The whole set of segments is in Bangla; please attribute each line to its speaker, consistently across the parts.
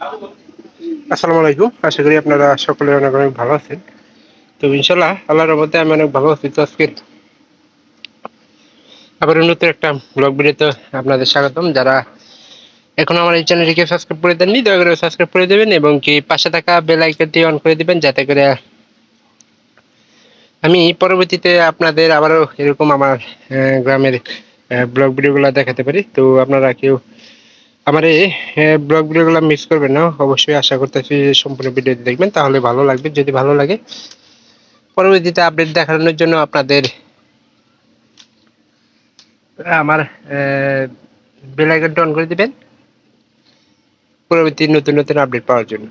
Speaker 1: আলাইকুম। আশা করি আপনারা সকলে অনেক অনেক ভালো আছেন। তো ইনশাল্লাহ আল্লাহর মধ্যে আমি অনেক ভালো আছি। তো আজকে আবার নতুন একটা ব্লগ ভিডিওতে আপনাদের স্বাগতম। যারা এখন আমার এই চ্যানেলটিকে সাবস্ক্রাইব করে দেননি, দয়া করে সাবস্ক্রাইব করে দেবেন এবং কি পাশে থাকা বেল আইকনটি অন করে দিবেন যাতে করে আমি পরবর্তীতে আপনাদের আবারও এরকম আমার গ্রামের ব্লগ ভিডিওগুলো দেখাতে পারি। তো আপনারা কেউ আমার এই ব্লগ ভিডিওগুলো মিস করবেন না, অবশ্যই আশা করতেছি যে সম্পূর্ণ ভিডিওটি দেখবেন, তাহলে ভালো লাগবে, যদি ভালো লাগে। পরবর্তীতে আপডেট দেখানোর জন্য আপনাদের, আমার বেল আইকনটা অন করে দিবেন। পরবর্তী নতুন নতুন আপডেট পাওয়ার জন্য।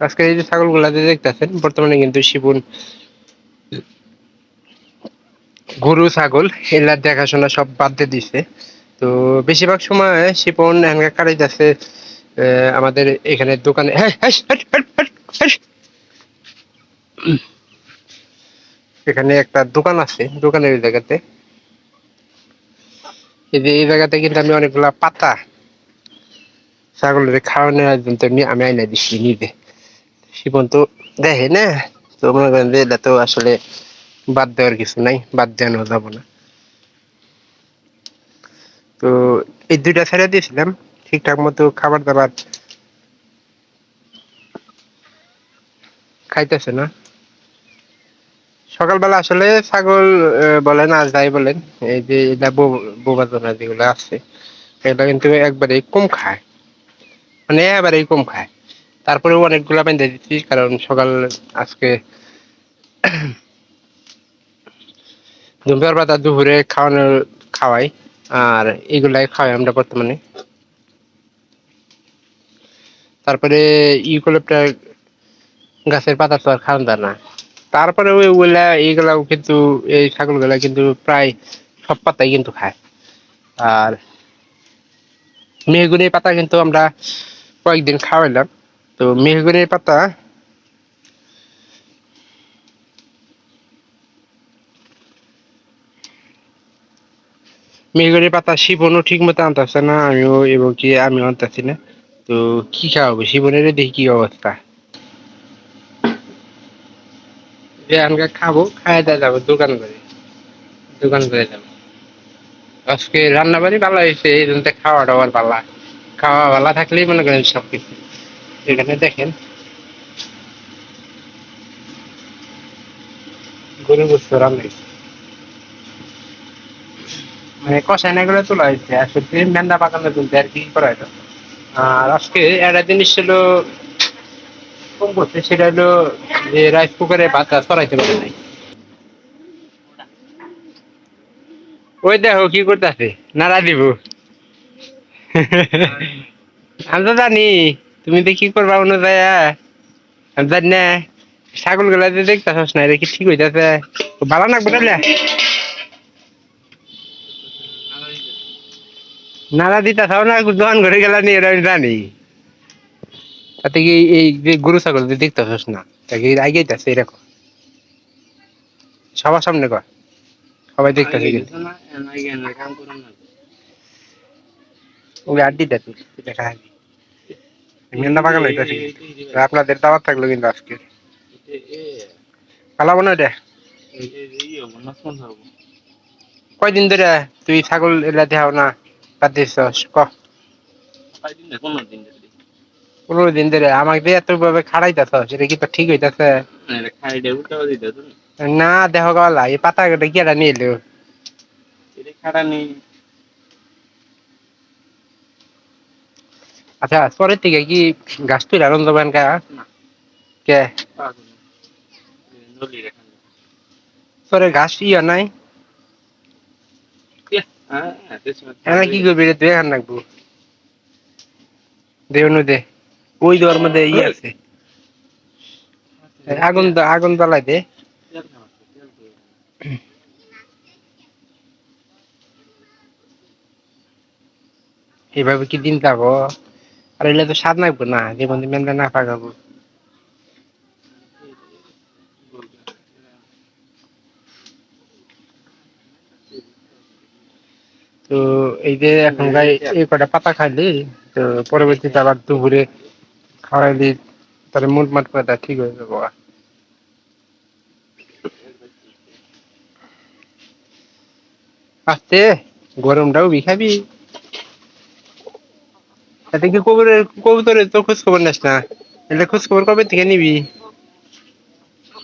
Speaker 1: আজকে এই যে ছাগলগুলা যে দেখতেছেন, বর্তমানে কিন্তু শিবুন, গরু, ছাগল এলার দেখাশোনা সব বাদ দিয়ে দিছে। তো বেশিরভাগ সময় শিপন হ্যাঙ্গা কাটাই যাচ্ছে আমাদের এখানে দোকানে। হ্যাঁ, হ্যাস, হ্যাস। এখানে একটা দোকান আছে দোকানের জায়গাতে। এই যে এই জায়গাতে কিন্তু আমি অনেকগুলা পাতা ছাগলের খাওয়ানোর জন্য আমি আইনা দিচ্ছি নিজে। শিপন তো দেখে না তো মনে করেন যে এটা তো আসলে বাদ দেওয়ার কিছু নাই বাদ দেওয়ানো যাব না। তো এই দুইটা ছেড়ে দিয়েছিলাম, ঠিকঠাক মতো খাবার দাবার খাইতেছে না। সকালবেলা আসলে ছাগল বলেন আর যাই বলেন, এই যে এটা বোবা জোনা যেগুলো আছে এটা কিন্তু একবারে কম খায়। মানে এবারেই কম খায়। তারপরেও অনেকগুলা বেঁধে দিচ্ছি, কারণ সকাল আজকে দুপুর দুপুরে খাওয়ানো খাওয়াই। আর এগুলাই খাওয়াই আমরা বর্তমানে। তারপরে ইউকলিপ্টার গাছের পাতা তো আর খাওয়ান যায় না। তারপরে ওইগুলা, এইগুলাও কিন্তু, এই ছাগলগুলা কিন্তু প্রায় সব পাতাই কিন্তু খায়। আর মেহগুনির পাতা কিন্তু আমরা কয়েকদিন খাওয়াইলাম। তো মেহগুনির পাতা মেঘের পাতা শিবনও ঠিক মতো আনতেছে না, আমিও এবং কি, আমিও আনতেছি না। তো কি খাওয়াবো? শিবনের দেখি কি অবস্থা। খাব খাই যাব দোকান করে দোকান করে যাব। আজকে রান্না বাড়ি ভালো হয়েছে, এই জন্য খাওয়া দাওয়ার পালা খাওয়া ভালো থাকলেই মনে করেন সব কিছু এখানে দেখেন। গরু রান্না হয়েছে। মানে করে তোলা হয়েছে। আর সত্যি তুলতে আর কি করা আর আজকে একটা জিনিস ছিল কম করছে সেটা হলো যে রাইস কুকারে সরাইতে পারে নাই। ওই দেখো কি করতেছে, নাড়া দিব। আমি তো জানি, তুমি তো কি করবা অন্য যায় আমি জানি না। ছাগলগুলা দেখতেছ না, এটা কি ঠিক হইতাছে? ভালো লাগবে তাহলে? নাড়া দিতা থাও না, দোকান ঘরে গেলা নি এটা জানি তাতে কি এই গরু ছাগল যে দেখতেছস না তাকে যাচ্ছে এরকম? সবার সামনে কর সবাই দেখতেছে কিন্তু। ওই তুই দেখা আপনাদের দাওয়াত থাকল কিন্তু আজকে। পালাবো না এটা? কয়দিন ধরে তুই ছাগল এলা দেখাও না? বাদ দিছস ক। পনেরো দিন ধরে আমাকে দিয়ে এত ভাবে খাড়াইতেছস এটা কি তো ঠিক হইতাছে? না গলা এই পাতা কেটে কি এটা আচ্ছা পরের থেকে কি গাছ তুই রাখুন যাবেন কা? কে? পরে ঘাস ইয়া নাই? এনা কি করবি? রে এখান রাখব। দে অনু দে। ওই দেওয়ার মধ্যে ইয়ে আছে। আগুন আগুন জ্বালাই দে। এভাবে কি দিন যাব? আর এলে তো স্বাদ লাগবো না যে বন্ধু মেন্দা না পাকাবো। তো এই যে এখন গাই এই কটা পাতা খাইলি তো পরবর্তীতে আবার দুপুরে খাওয়াই দিই তাহলে মুট মাট করে দেয় ঠিক হয়ে যাব আসতে গরমটাও বিখাবি এতে কি কবুতরের কবুতরের তো খোঁজ খবর নিস না। এটা খোঁজ খবর কবে থেকে নিবি?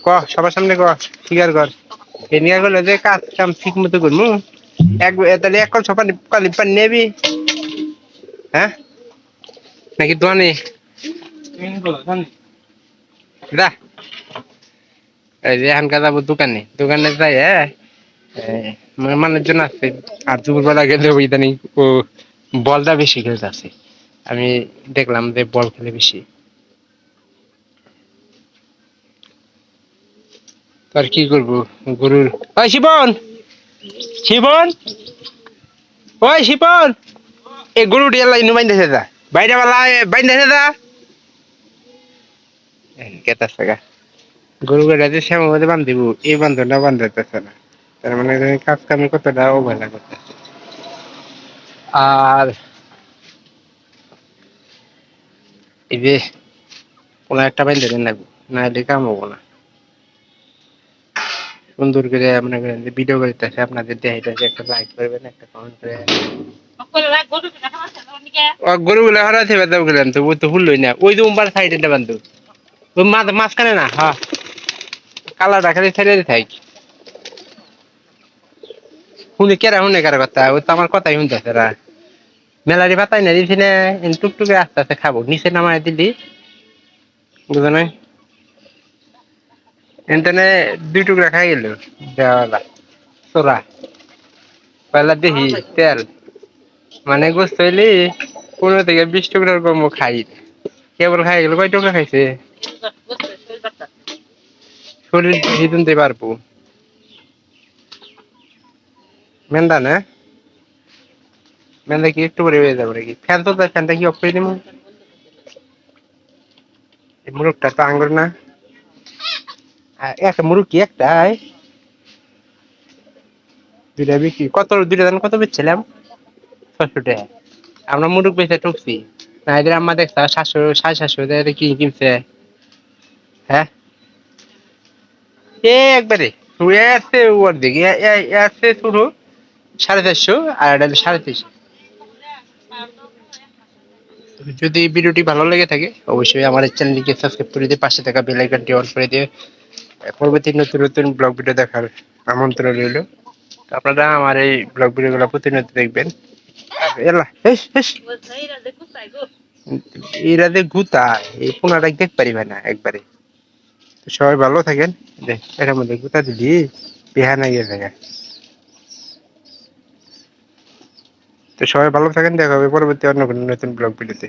Speaker 1: ক সবার সামনে ক স্বীকার কর। এনিয়া করলে যে কাজ কাম ঠিক মতো করব তাহলে এক কল পানি নেবি। হ্যাঁ? নাকি দা এই যে যাব দোকানে। দোকানে যাই হ্যাঁ? মানে মানুষজন আছে। আর দুপুরবেলা গেলে ও বলটা বেশি খেলতে আছে আমি দেখলাম যে বল খেলে বেশি। আর কি করব? গরুর শিবন! শিবন? ওই শিবন। এই গরু ডিয়ার লাইন বাইন্দেছে দা। বাইরে বেলা বাইন্দেছে দা। কেতা সাগা গরু গাড়াতে শ্যাম মধ্যে বান্ধিব এই বান্ধনটা বান্ধাইতেছে না। তার মানে কাজ কামি কতটা অবহেলা করতেছে। আর এই যে কোনো একটা বাইন্ধে দেন লাগবো না হলে কাম হব না। সুন্দর করে মনে করেন যে ভিডিও করতেছে, আপনাদের দেখাইতেছে, একটা লাইক করবেন, একটা কমেন্ট করে গরুগুলো হারাতে বেদাম গেলেন তো, ওই তো হুললই না। ওই যে উম্বার সাইডে বান্ধব ওই মাঝখানে না হ্যাঁ। কালারটা খালি ছেড়ে থাক। শুনে কেরা শুনে কার কথা? ওই তো আমার কথাই শুনতেছে রা মেলারি পাতাই না, দিছি না টুকটুকে আস্তে আস্তে খাব। নিচে নামায় দিলি। বুঝো নাই? এনতেনে দুই টুকরা খাই গেল দেওয়ালা চোরা। পয়লা দেখি তেল। মানে গোস্ত হইলি পনেরো থেকে বিশ টুকরার কম খাই। কেবল খাই গেল কয় টুকরা খাইছে? শরীর জিতুনতে পারব। মেন্দা না? মেন্দা কি একটু পরে হয়ে যাবে নাকি? ফ্যান তো ফ্যানটা কি অফ করে দিব? মুরগটা তো আঙ্গুর না। একটা মুরগ একটাই। দুইটা বিক্রি, কত দুইটা দাম কত বেচছিলাম? ছশো টাকা। আমরা মুরগ বেচে ঠকছি। না, এদের সাতশো, সাড়ে সাতশো টাকা কি কিনছে। হ্যাঁ? এ, একবারে। আছে ওর দিকে আছে শুরু সাড়ে চারশো, আর এটা সাড়ে তিনশো। যদি ভিডিওটি ভালো লেগে থাকে, অবশ্যই আমার চ্যানেলটিকে সাবস্ক্রাইব করে দিয়ে পাশে থাকা বেল আইকনটি অন করে দিয়ে পরবর্তী নতুন নতুন ব্লগ ভিডিও দেখার আমন্ত্রণ রইল। আপনারা আমার এই ব্লগ ভিডিওগুলো প্রতিনিয়ত দেখবেন। এরা এই দেখ পারিবে না একবারে। সবাই ভালো থাকেন। এটার মধ্যে গুতা দিলি, বিহানা গিয়ে থাকে তো সবাই ভালো থাকেন, দেখা হবে পরবর্তী অন্য কোনো নতুন ব্লগ ভিডিওতে